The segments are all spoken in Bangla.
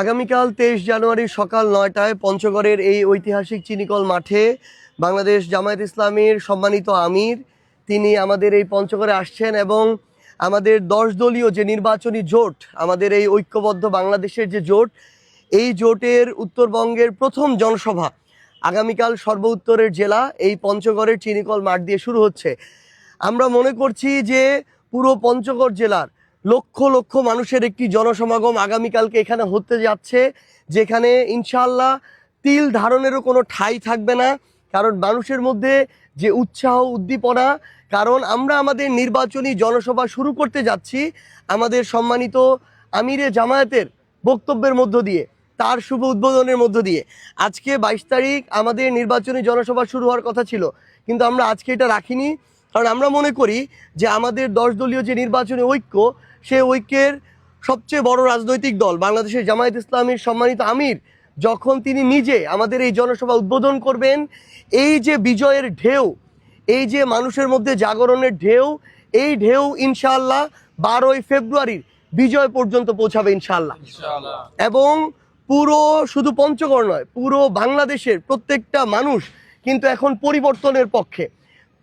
আগামীকাল তেইশ জানুয়ারি সকাল নয়টায় পঞ্চগড়ের এই ঐতিহাসিক চিনিকল মাঠে বাংলাদেশ জামায়াত ইসলামীর সম্মানিত আমির। তিনি আমাদের এই পঞ্চগড়ে আসছেন এবং আমাদের দশ দলীয় যে নির্বাচনী জোট, আমাদের এই ঐক্যবদ্ধ বাংলাদেশের যে জোট, এই জোটের উত্তরবঙ্গের প্রথম জনসভা আগামীকাল সর্ব উত্তরের জেলা এই পঞ্চগড়ের চিনিকল মাঠ দিয়ে শুরু হচ্ছে। আমরা মনে করছি যে পুরো পঞ্চগড় জেলার লক্ষ লক্ষ মানুষের একটি জনসমাগম আগামীকালকে এখানে হতে যাচ্ছে, যেখানে ইনশাল্লাহ তিল ধারণেরও কোনো ঠাঁই থাকবে না। কারণ মানুষের মধ্যে যে উৎসাহ, উদ্দীপনা, কারণ আমরা আমাদের নির্বাচনী জনসভা শুরু করতে যাচ্ছি, আমাদের সম্মানিত আমিরে জামায়াতের বক্তব্যের মধ্য দিয়ে, তার শুভ উদ্বোধনের মধ্য দিয়ে। আজকে বাইশ তারিখ আমাদের নির্বাচনী জনসভা শুরু হওয়ার কথা ছিল, কিন্তু আমরা আজকে এটা রাখিনি। কারণ আমরা মনে করি যে আমাদের দশ দলীয় যে নির্বাচনী ঐক্য সে ঐক্যের সবচেয়ে বড় রাজনৈতিক দল বাংলাদেশের জামায়াত ইসলামীর সম্মানিত আমির। যখন তিনি নিজে আমাদের এই জনসভা উদ্বোধন করবেন এই যে বিজয়ের ঢেউ এই যে মানুষের মধ্যে জাগরণের ঢেউ এই ঢেউ ইনশাআল্লাহ বারোই ফেব্রুয়ারির বিজয় পর্যন্ত পৌঁছাবে ইনশাআল্লাহ। এবং পুরো শুধু পঞ্চগড় নয় পুরো বাংলাদেশের প্রত্যেকটা মানুষ কিন্তু এখন পরিবর্তনের পক্ষে।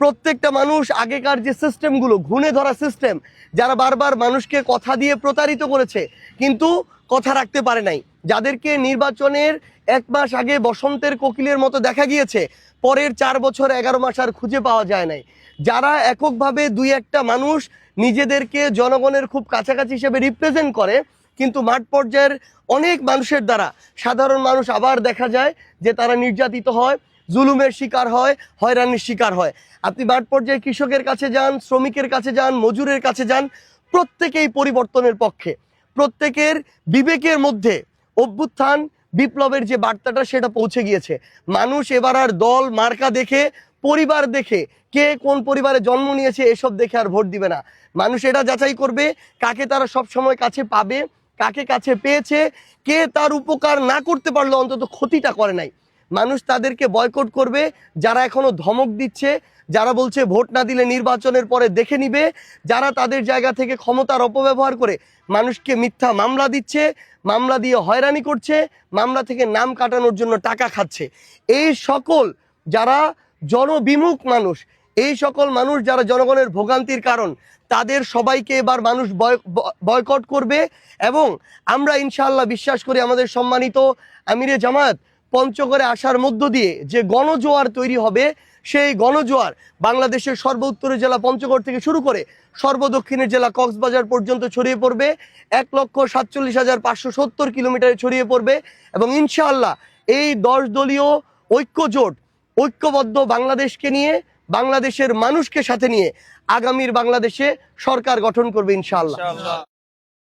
প্রত্যেকটা মানুষ আগেকার যে সিস্টেমগুলো ঘুণে ধরা সিস্টেম যারা বারবার মানুষকে কথা দিয়ে প্রতারিত করেছে, কিন্তু কথা রাখতে পারে নাই। যাদেরকে নির্বাচনের এক মাস আগে বসন্তের কোকিলের মতো দেখা গিয়েছে, পরের চার বছর এগারো মাস আর খুঁজে পাওয়া যায় নাই। যারা এককভাবে দুই একটা মানুষ নিজেদেরকে জনগণের খুব কাছাকাছি হিসেবে রিপ্রেজেন্ট করে, কিন্তু মাঠ পর্যায়ের অনেক মানুষের দ্বারা সাধারণ মানুষ আবার দেখা যায় যে তারা নির্যাতিত হয় জুলুমের শিকার হয়, হয়রানির শিকার হয়। আপনি মাঠ পর্যায়ে কৃষকের কাছে যান, শ্রমিকের কাছে যান, মজুরের কাছে যান, প্রত্যেকেই পরিবর্তনের পক্ষে। প্রত্যেকের বিবেকের মধ্যে অভ্যুত্থান, বিপ্লবের যে বার্তাটা সেটা পৌঁছে গিয়েছে। মানুষ এবার আর দল, মার্কা দেখে, পরিবার দেখে, কে কোন পরিবারে জন্ম নিয়েছে এসব দেখে আর ভোট দিবে না। মানুষ এটা যাচাই করবে, কাকে তারা সব সময় কাছে পাবে, কাকে কাছে পেয়েছে, কে তার উপকার না করতে পারলে অন্তত ক্ষতিটা করে নাই। মানুষ তাদেরকে বয়কট করবে, যারা এখনও ধমক দিচ্ছে, যারা বলছে ভোট না দিলে নির্বাচনের পরে দেখে নিবে, যারা তাদের জায়গা থেকে ক্ষমতার অপব্যবহার করে মানুষকে মিথ্যা মামলা দিচ্ছে, মামলা দিয়ে হয়রানি করছে, মামলা থেকে নাম কাটানোর জন্য টাকা খাচ্ছে। এই সকল যারা জনবিমুখ মানুষ, এই সকল মানুষ যারা জনগণের ভোগান্তির কারণ, তাদের সবাইকে এবার মানুষ বয়- বয়কট করবে এবং আমরা ইনশাআল্লাহ বিশ্বাস করি আমাদের সম্মানিত আমিরে জামাত পঞ্চগড়ে আসার মধ্য দিয়ে যে গণজোয়ার তৈরি হবে, সেই গণজোয়ার বাংলাদেশের সর্ব উত্তরের জেলা পঞ্চগড় থেকে শুরু করে সর্বদক্ষিণের জেলা কক্সবাজার পর্যন্ত ছড়িয়ে পড়বে। এক লক্ষ সাতচল্লিশ হাজার পাঁচশো সত্তর কিলোমিটারে ছড়িয়ে পড়বে এবং ইনশাআল্লাহ এই দশ দলীয় ঐক্যজোট, ঐক্যবদ্ধ বাংলাদেশকে নিয়ে, বাংলাদেশের মানুষকে সাথে নিয়ে আগামীর বাংলাদেশে সরকার গঠন করবে ইনশাআল্লাহ।